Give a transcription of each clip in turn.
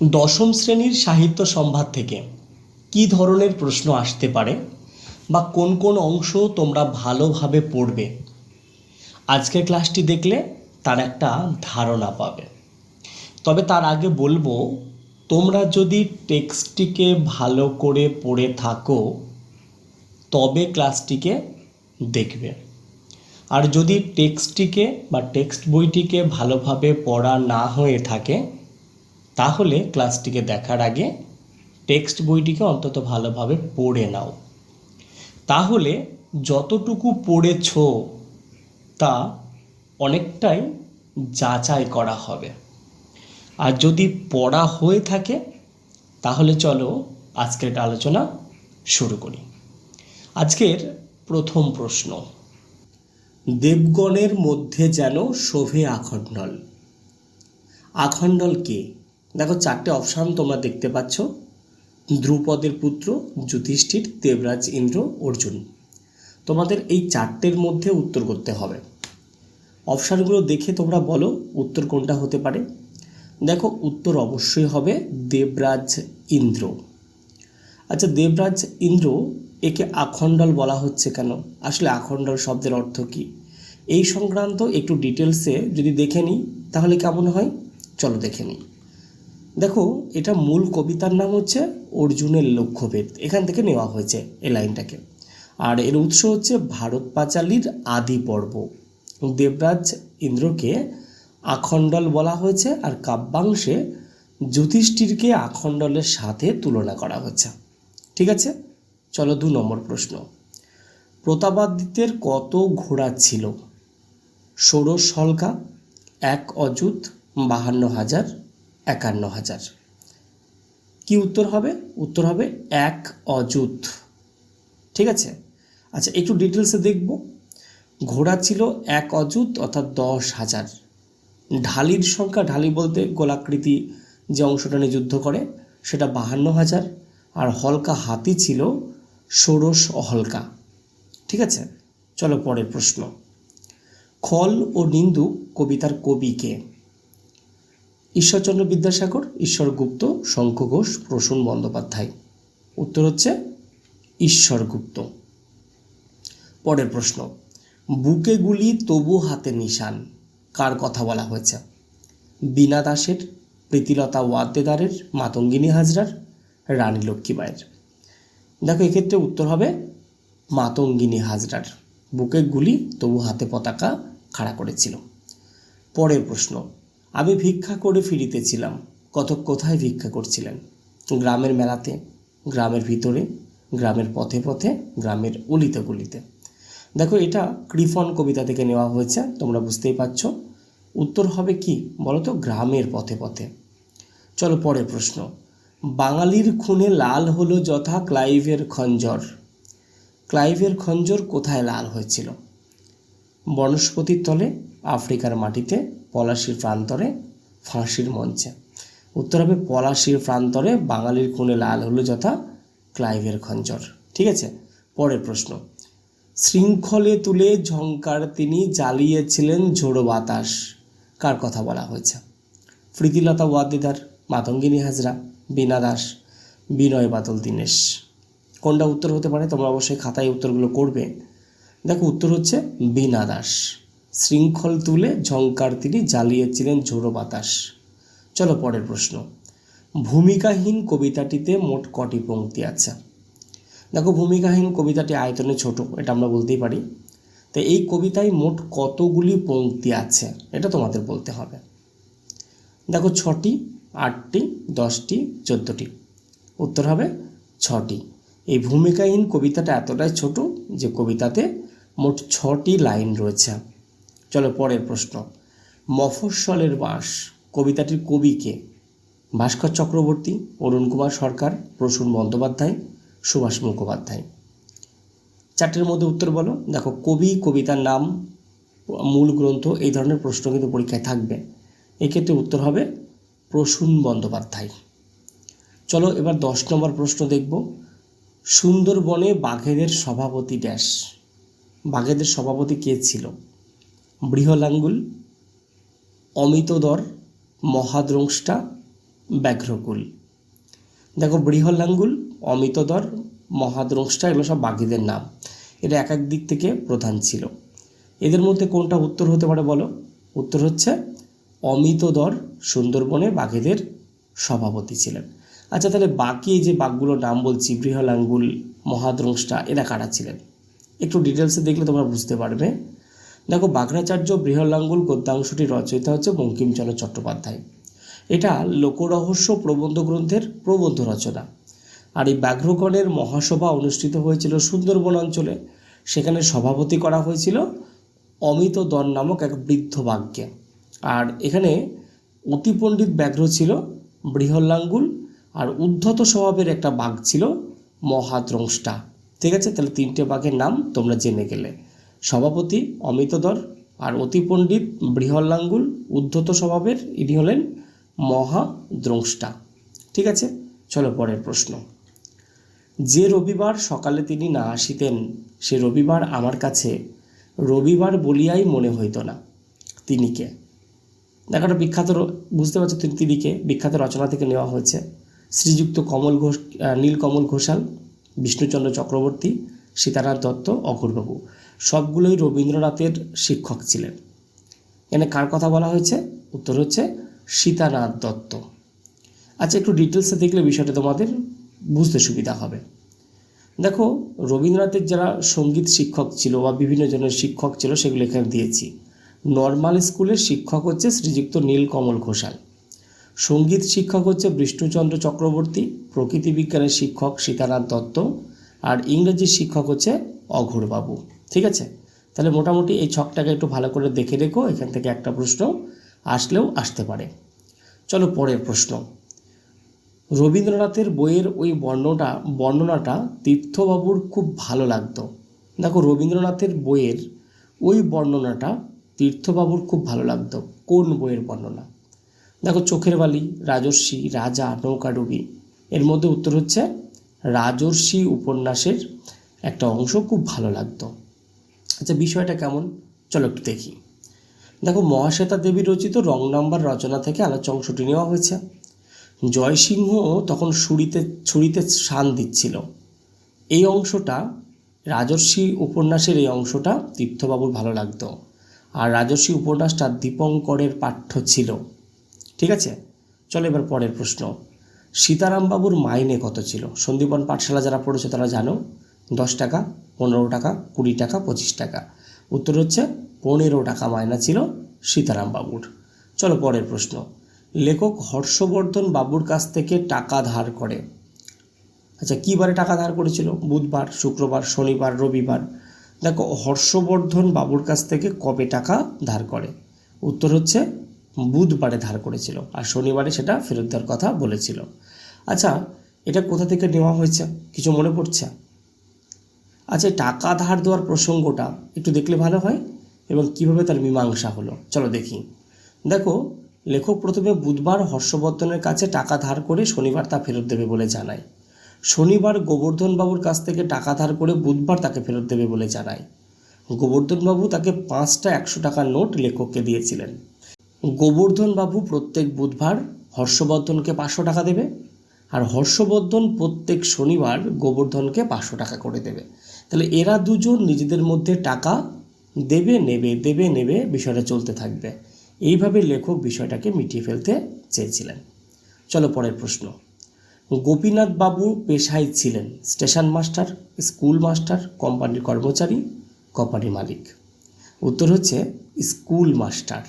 দশম শ্রেণির সাহিত্য সম্ভার থেকে কী ধরনের প্রশ্ন আসতে পারে বা কোন কোন অংশ তোমরা ভালোভাবে পড়বে? আজকের ক্লাসটি দেখলে তার একটা ধারণা পাবে। তবে তার আগে বলব, তোমরা যদি টেক্সটটিকে ভালো করে পড়ে থাকো, তবে ক্লাসটিকে দেখবে। আর যদি টেক্সটটিকে বা টেক্সট বইটিকে ভালোভাবে পড়া না হয়ে থাকে তাহলে ক্লাসটিকে দেখার আগে টেক্সট বইটিকে অন্তত ভালোভাবে পড়ে নাও। তাহলে যতটুকু পড়েছ তা অনেকটাই যাচাই করা হবে। আর যদি পড়া হয়ে থাকে, তাহলে চলো আজকের আলোচনা শুরু করি। আজকের প্রথম প্রশ্ন, দেবগণের মধ্যে যেন শোভে আখণ্ডল। আখণ্ডল কে? দেখো, চারটে অপশান তোমরা দেখতে পাচ্ছ। ধ্রুপদের পুত্র, যুধিষ্ঠির, দেবরাজ, ইন্দ্র, অর্জুন। তোমাদের এই চারটের মধ্যে উত্তর করতে হবে। অপশানগুলো দেখে তোমরা বলো, উত্তর কোনটা হতে পারে। দেখো, উত্তর অবশ্যই হবে দেবরাজ, ইন্দ্র। আচ্ছা দেবরাজ, ইন্দ্র একে আখণ্ডল বলা হচ্ছে কেন? আসলে আখণ্ডল শব্দের অর্থ কী? এই সংক্রান্ত একটু ডিটেলসে যদি দেখে নিই, তাহলে কেমন হয়? চলো দেখে নিই। দেখো, এটা মূল কবিতার নাম হচ্ছে অর্জুনের লক্ষ্যভেদ। এখান থেকে নেওয়া হয়েছে এই লাইনটাকে। আর এর উৎস হচ্ছে ভারত পাঁচালীর আদি পর্ব। দেবরাজ ইন্দ্রকে আখণ্ডল বলা হয়েছে আর কাব্যাংশে যুধিষ্ঠিরকে আখণ্ডলের সাথে তুলনা করা হয়েছে। ঠিক আছে? চলো দু নম্বর প্রশ্ন। প্রতাপাদিত্যের কত ঘোড়া ছিল? ষোড়শ হলকা এক অযুত, বাহান্ন হাজার একান্ন হাজার। কি উত্তর হবে? উত্তর হবে এক অযুত। ঠিক আছে? আচ্ছা একটু ডিটেলসে দেখব। ঘোড়া ছিল এক অযুত, অর্থাৎ দশ হাজার। ঢালির সংখ্যা, ঢালি বলতে গোলাকৃতি যে অংশটা নিয়ে যুদ্ধ করে, সেটা বাহান্ন হাজার। আর হলকা হাতি ছিল ষোড়শ অহলকা ঠিক আছে? চলো পরের প্রশ্ন। খল ও নিন্দু কবিতার কবিকে ঈশ্বরচন্দ্র বিদ্যাসাগর ঈশ্বর গুপ্ত শঙ্খ ঘোষ, প্রসূন বন্দ্যোপাধ্যায়। উত্তর হচ্ছে ঈশ্বর গুপ্ত পরের প্রশ্ন, বুকে গুলি তবু হাতে নিশান, কার কথা বলা হয়েছে? বীণা দাসের, প্রীতিলতা ওয়াদ্দেদারের, মাতঙ্গিনী হাজরার, রানী লক্ষ্মীবাইয়ের দেখো, এক্ষেত্রে উত্তর হবে মাতঙ্গিনী হাজরার। বুকে গুলি তবু হাতে পতাকা খাড়া করেছিল। পরের প্রশ্ন আমি ভিক্ষা করে ফিরিতেছিলাম। কত কোথায় ভিক্ষা করছিলেন? গ্রামের মেলাতে, গ্রামের ভিতরে, গ্রামের পথে পথে, গ্রামের অলিতে গলিতে দেখো, এটা কৃফন কবিতা থেকে নেওয়া হয়েছে, তোমরা বুঝতেই পারছ। উত্তর হবে কি বলো তো গ্রামের পথে পথে। চলো, পরের প্রশ্ন। বাঙালির খুনে লাল হলো যথা ক্লাইভের খঞ্জর। ক্লাইভের খঞ্জর কোথায় লাল হয়েছিল? বনস্পতির তলে, আফ্রিকার মাটিতে পলাশির প্রান্তরে, ফাঁসির মঞ্চে। উত্তর হবে পলাশির প্রান্তরে, বাঙালির খুনে লাল হলো যথা ক্লাইভের খঞ্জর। ঠিক আছে? পরের প্রশ্ন। শৃঙ্খলে তুলে ঝঙ্কার তিনি জ্বালিয়েছিলেন ঝোড়ো বাতাস। কার কথা বলা হয়েছে? প্রীতিলতা ওয়াদ্দিদার মাতঙ্গিনী হাজরা, বীণা দাস, বিনয় বাদল দীনেশ। কোনটা উত্তর হতে পারে? তোমরা অবশ্যই খাতায় উত্তরগুলো করবে। দেখো, উত্তর হচ্ছে বীণা দাস। শৃঙ্খল তুলে ঝঙ্কার তিনি জ্বালিয়েছিলেন ঝোড়ো বাতাস। চলো পরের প্রশ্ন। ভূমিকাহীন কবিতাটিতে মোট কটি পঙ্ক্তি আছে? দেখো, ভূমিকাহীন কবিতাটি আয়তনে ছোট, এটা আমরা বলতেই পারি। তো এই কবিতায় মোট কতগুলি পংক্তি আছে, এটা তোমাদের বলতে হবে। দেখো, ছটি, আটটি, দশটি, চোদ্দোটি। উত্তর হবে ছটি। এই ভূমিকাহীন কবিতাটা এতটাই ছোট যে কবিতাতে মোট ছটি লাইন রয়েছে। চলো পরের প্রশ্ন। মফস্বলের বাঁশ কবিতাটির কবিকে ভাস্কর চক্রবর্তী, অরুণ কুমার সরকার, প্রসূন বন্দ্যোপাধ্যায়, সুভাষ মুখোপাধ্যায়। চারটের মধ্যে উত্তর বলো। দেখো, কবি, কবিতার নাম, মূল গ্রন্থ, এই ধরনের প্রশ্ন কিন্তু পরীক্ষায় থাকবে। এক্ষেত্রে উত্তর হবে প্রসূন বন্দ্যোপাধ্যায়। চলো এবার দশ নম্বর প্রশ্ন দেখব। সুন্দরবনে বাঘেদের সভাপতি ড্যাশ বাঘেদের সভাপতি কে ছিল? বৃহলাঙ্গুল, অমিতদর, মহাদ্রংষ্টা, ব্যাঘ্রকুল। দেখো বৃহল্লাঙ্গুল অমিতদর, মহাদ্রংষ্টা এগুলো সব বাঘেদের নাম। এটা এক এক দিক থেকে প্রধান ছিল। এদের মধ্যে কোনটা উত্তর হতে পারে বলো? উত্তর হচ্ছে অমিতদর সুন্দরবনে বাঘেদের সভাপতি ছিলেন। আচ্ছা তাহলে বাকি যে বাঘগুলোর নাম বলছি, বৃহলাঙ্গুল, মহাদ্রংষ্টা, এরা কারা ছিলেন? একটু ডিটেলসে দেখলে তোমরা বুঝতে পারবে। দেখো বাঘরাচার্য বৃহলাঙ্গুল গদ্যাংশটি রচয়িতা হচ্ছে বঙ্কিমচন্দ্র চট্টোপাধ্যায়। এটা লোকরহস্য প্রবন্ধ গ্রন্থের প্রবন্ধ রচনা। আর এই ব্যাঘ্রগণের মহাসভা অনুষ্ঠিত হয়েছিল সুন্দরবন অঞ্চলে। সেখানে সভাপতি করা হয়েছিল অমিত দন নামক এক বৃদ্ধ বাঘকে আর এখানে অতি পণ্ডিত ব্যাঘ্র ছিল বৃহল্লাঙ্গুল আর উদ্ধত স্বভাবের একটা বাঘ ছিল মহাদ্রংষ্টা। ঠিক আছে? তাহলে তিনটে বাঘের নাম তোমরা জেনে গেলে। সভাপতি অমিতধর আর অতি পণ্ডিত বৃহল্লাঙ্গুল উদ্ধত স্বভাবের ইনি হলেন মহাদ্রংষ্টা ঠিক আছে? চলো পরের প্রশ্ন। যে রবিবার সকালে তিনি না আসিতেন, সে রবিবার আমার কাছে রবিবার বলিয়াই মনে হইত না। তিনি কে? দেখো একটা বিখ্যাত বুঝতে পারছ তিনি কে? বিখ্যাত রচনা থেকে নেওয়া হয়েছে। শ্রীযুক্ত কমল ঘোষ নীলকমল ঘোষাল, বিষ্ণুচন্দ্র চক্রবর্তী সীতারাম দত্ত অঘোরবাবু সবগুলোই রবীন্দ্রনাথের শিক্ষক ছিলেন। এখানে কার কথা বলা হয়েছে? উত্তর হচ্ছে সীতানাথ দত্ত। আচ্ছা একটু ডিটেলসে দেখলে বিষয়টা তোমাদের বুঝতে সুবিধা হবে। দেখো, রবীন্দ্রনাথের যারা সংগীত শিক্ষক ছিল বা বিভিন্ন জনের শিক্ষক ছিল, সেগুলো এখানে দিয়েছি। নর্মাল স্কুলের শিক্ষক হচ্ছে শ্রীযুক্ত নীলকমল ঘোষাল। সংগীত শিক্ষক হচ্ছে বিষ্ণুচন্দ্র চক্রবর্তী, প্রকৃতি বিজ্ঞানের শিক্ষক সীতানাথ দত্ত আর ইংরেজির শিক্ষক হচ্ছে অঘোরবাবু। ঠিক আছে? তাহলে মোটামুটি এই ছকটাকে একটু ভালো করে দেখে রেখো, এখান থেকে একটা প্রশ্ন আসলেও আসতে পারে। চলো পরের প্রশ্ন। রবীন্দ্রনাথের বইয়ের ওই বর্ণটা বর্ণনাটা তীর্থবাবুর খুব ভালো লাগতো। দেখো, রবীন্দ্রনাথের বইয়ের ওই বর্ণনাটা তীর্থবাবুর খুব ভালো লাগতো। কোন বইয়ের বর্ণনা? দেখো, চোখের বালি, রাজর্ষি, রাজা, নৌকাডুবি। এর মধ্যে উত্তর হচ্ছে রাজর্ষি উপন্যাসের একটা অংশ খুব ভালো লাগতো। আচ্ছা বিষয়টা কেমন? চলো একটু দেখি। দেখো, মহাশ্বেতা দেবী রচিত রং নাম্বার রচনা থেকে আলোচ্য অংশটি নেওয়া হয়েছে। জয়সিংহ তখন ছুরিতে ছুরিতে শান দিচ্ছিল। এই অংশটা, রাজর্ষি উপন্যাসের এই অংশটা তীর্থবাবুর ভালো লাগতো। আর রাজর্ষি উপন্যাসটা দীপঙ্করের পাঠ্য ছিল। ঠিক আছে? চলো এবার পরের প্রশ্ন। সীতারামবাবুর মাইনে কত ছিল? সন্দীপন পাঠশালা যারা পড়েছে তারা জানো? দশ টাকা, পনেরো টাকা, কুড়ি টাকা, পঁচিশ টাকা। উত্তর হচ্ছে পনেরো টাকা মায়না ছিল সীতারামবাবুর। চলো পরের প্রশ্ন। লেখক হর্ষবর্ধন বাবুর কাছ থেকে টাকা ধার করে। আচ্ছা কী বারে টাকা ধার করেছিল? বুধবার, শুক্রবার, শনিবার, রবিবার। দেখো, হর্ষবর্ধন বাবুর কাছ থেকে কবে টাকা ধার করে? উত্তর হচ্ছে বুধবারে ধার করেছিল আর শনিবারে সেটা ফেরত দেওয়ার কথা বলেছিল। আচ্ছা এটা কোথা থেকে নেওয়া হয়েছে? কিছু মনে পড়ছে? আচ্ছা টাকা ধার দেওয়ার প্রসঙ্গটা একটু দেখলে ভালো হয় এবং কীভাবে তার মীমাংসা হলো? চলো দেখি। দেখো, লেখক প্রথমে বুধবার হর্ষবর্ধনের কাছে টাকা ধার করে শনিবার তা ফেরত দেবে বলে জানায়। শনিবার গোবর্ধন বাবুর কাছ থেকে টাকা ধার করে বুধবার তাকে ফেরত দেবে বলে জানায়। গোবর্ধনবাবু তাকে পাঁচটা একশো টাকার নোট লেখককে দিয়েছিলেন। গোবর্ধন বাবু প্রত্যেক বুধবার হর্ষবর্ধনকে পাঁচশো টাকা দেবে আর হর্ষবর্ধন প্রত্যেক শনিবার গোবর্ধনকে পাঁচশো টাকা করে দেবে। তাহলে এরা দুজন নিজেদের মধ্যে টাকা দেবে, নেবে দেবে, নেবে বিষয়টা চলতে থাকবে। এইভাবে লেখক বিষয়টাকে মিটিয়ে ফেলতে চেয়েছিলেন। চলো পরের প্রশ্ন। গোপীনাথ বাবু পেশায় ছিলেন স্টেশন মাস্টার, স্কুল মাস্টার, কোম্পানির কর্মচারী, কোম্পানির মালিক। উত্তর হচ্ছে স্কুল মাস্টার।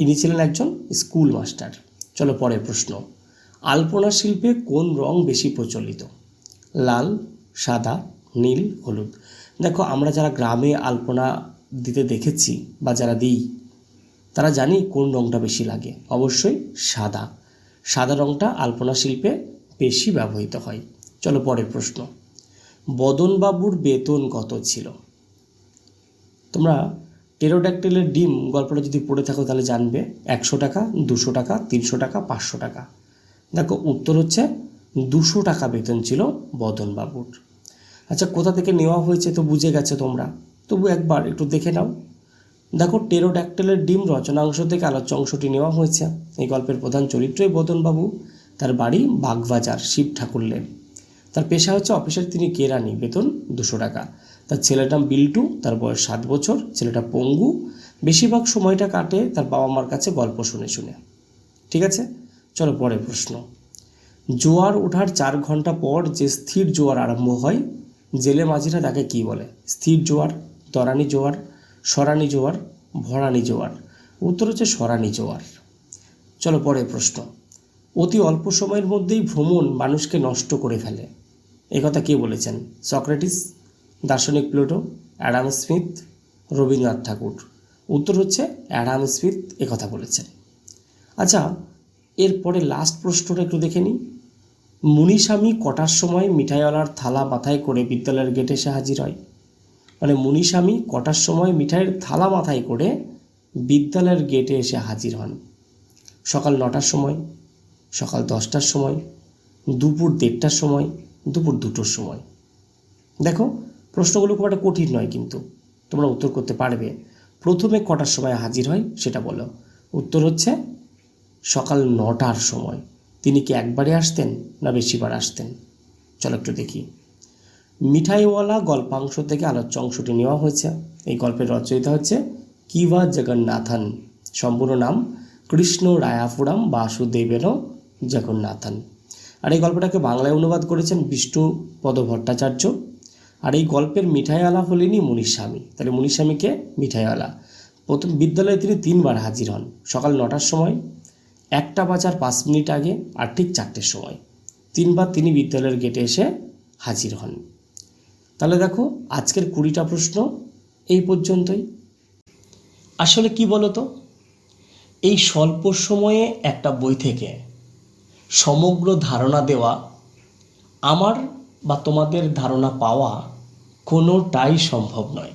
ইনি ছিলেন একজন স্কুল মাস্টার। চলো পরের প্রশ্ন। আলপনা শিল্পে কোন রং বেশি প্রচলিত? লাল, সাদা, নীল, হলুদ? দেখো, আমরা যারা গ্রামে আলপনা দিতে দেখেছি বা যারা দিই, তারা জানি কোন রংটা বেশি লাগে। অবশ্যই সাদা। সাদা রংটা আলপনা শিল্পে বেশি ব্যবহৃত হয়। চলো পরের প্রশ্ন। বদনবাবুর বেতন কত ছিল? তোমরা টেরোড্যাক্টিলের ডিম গল্পটা যদি পড়ে থাকো তাহলে জানবে একশো টাকা, দুশো টাকা, তিনশো টাকা, পাঁচশো টাকা। দেখো, উত্তর হচ্ছে দুশো টাকা বেতন ছিল বদনবাবুর। আচ্ছা কোথা থেকে নেওয়া হয়েছে তো বুঝে গেছে তোমরা? তবু একবার একটু দেখে নাও। দেখো টেরোড্যাক্টেলের ডিম রচনাংশ থেকে আলোচ্য অংশটি নেওয়া হয়েছে। এই গল্পের প্রধান চরিত্রই বদনবাবু। তার বাড়ি বাগবাজার শিব ঠাকুর লেন। তার পেশা হচ্ছে অফিসের তিনি কেরানি, বেতন দুশো টাকা। তার ছেলের নাম বিল্টু, তার বয়স সাত বছর, ছেলেটা পঙ্গু। বেশিরভাগ সময়টা কাটে তার বাবা মার কাছে গল্প শুনে শুনে। ঠিক আছে? চলো পরের প্রশ্ন। জোয়ার ওঠার চার ঘণ্টা পর যে স্থির জোয়ার আরম্ভ হয়, জেলে মাঝিরা তাকে কী বলে? স্থির জোয়ার, তরানি জোয়ার, সরানি জোয়ার, ভরানি জোয়ার। উত্তর হচ্ছে সরানি জোয়ার। চলো পরের প্রশ্ন। অতি অল্প সময়ের মধ্যেই ভ্রমণ মানুষকে নষ্ট করে ফেলে। একথা কে বলেছেন? সক্রেটিস? দার্শনিক Plato, Adam Smith, Rabindranath Tagore. উত্তর হচ্ছে অ্যাডাম স্মিথ কথা বলেছেন। আচ্ছা এরপরে লাস্ট প্রশ্নটা একটু দেখে নিই। মুনিস্বামী কটার সময় মিঠাইওয়ালার থালা মাথায় করে বিদ্যালয়ের গেটে এসে হাজির হয়? মানে মুনিস্বামী কটার সময় মিঠাইয়ের থালা মাথায় করে বিদ্যালয়ের গেটে এসে হাজির হন? সকাল নটার সময়, সকাল দশটার সময়, দুপুর দেড়টার সময়, দুপুর দুটোর সময়। দেখো প্রশ্নগুলো খুব একটা কঠিন নয় কিন্তু। তোমরা উত্তর করতে পারবে। প্রথমে কটার সময় হাজির হয় সেটা বলো। উত্তর হচ্ছে সকাল নটার সময়। তিনি কি একবারে আসতেন না বেশিবার আসতেন? চলো একটু দেখি। মিঠাইওয়ালা গল্পাংশ থেকে আলোচ্য অংশটি নেওয়া হয়েছে। এই গল্পের রচয়িতা হচ্ছে কিভা জগন্নাথন। সম্পূর্ণ নাম কৃষ্ণ রায়াপুরাম বাসুদেবেন জগন্নাথন। আর এই গল্পটাকে বাংলায় অনুবাদ করেছেন বিষ্ণু পদ ভট্টাচার্য আর এই গল্পের মিঠাইওয়ালা হলেনই মুনিস্বামী। তাহলে মুনিস্বামীকে মিঠাইওয়ালা। প্রথম বিদ্যালয়ে তিনি তিনবার হাজির হন। সকাল নটার সময়, একটা বাজার পাঁচ মিনিট আগে আর ঠিক চারটের সময়। তিনবার তিনি বিদ্যালয়ের গেটে এসে হাজির হন। তাহলে দেখো, আজকের কুড়িটা প্রশ্ন এই পর্যন্তই। আসলে কি বলো তো এই স্বল্প সময়ে একটা বই থেকে সমগ্র ধারণা দেওয়া আমার বা তোমাদের ধারণা পাওয়া কোনোটাই সম্ভব নয়।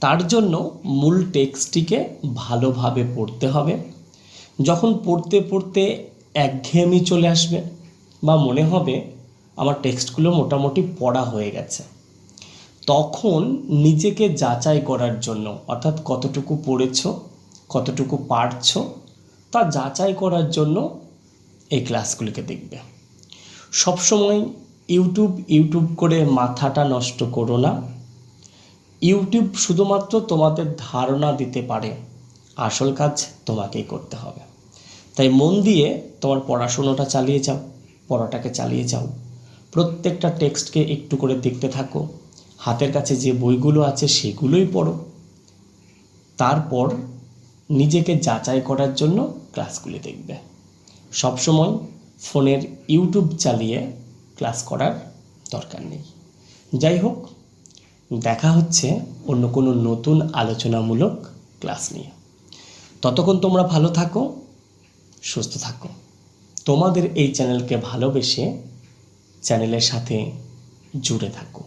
তার জন্য মূল টেক্সটটিকে ভালোভাবে পড়তে হবে। যখন পড়তে পড়তে একঘেয়েমি চলে আসবে বা মনে হবে আমার টেক্সটগুলো মোটামুটি পড়া হয়ে গেছে। তখন নিজেকে যাচাই করার জন্য, অর্থাৎ কতটুকু পড়েছ, কতটুকু পারছ, তা যাচাই করার জন্য এই ক্লাসগুলিকে দেখবে। সবসময় ইউটিউব ইউটিউব করে মাথাটা নষ্ট করো না। ইউটিউব শুধুমাত্র তোমাদের ধারণা দিতে পারে, আসল কাজ তোমাকেই করতে হবে। তাই মন দিয়ে তোমার পড়াশুনোটা চালিয়ে যাও, পড়াটাকে চালিয়ে যাও। প্রত্যেকটা টেক্সটকে একটু করে দেখতে থাকো। হাতের কাছে যে বইগুলো আছে সেগুলোই পড়ো। তারপর নিজেকে যাচাই করার জন্য ক্লাসগুলি দেখবে। সবসময় ফোনের ইউটিউব চালিয়ে ক্লাস করার দরকার নেই। যাই হোক, দেখা হচ্ছে অন্য কোনো নতুন আলোচনামূলক ক্লাস নিয়ে। ততক্ষণ তোমরা ভালো থাকো, সুস্থ থাকো। তোমাদের এই চ্যানেলকে ভালোবেসে চ্যানেলের সাথে জুড়ে থাকো।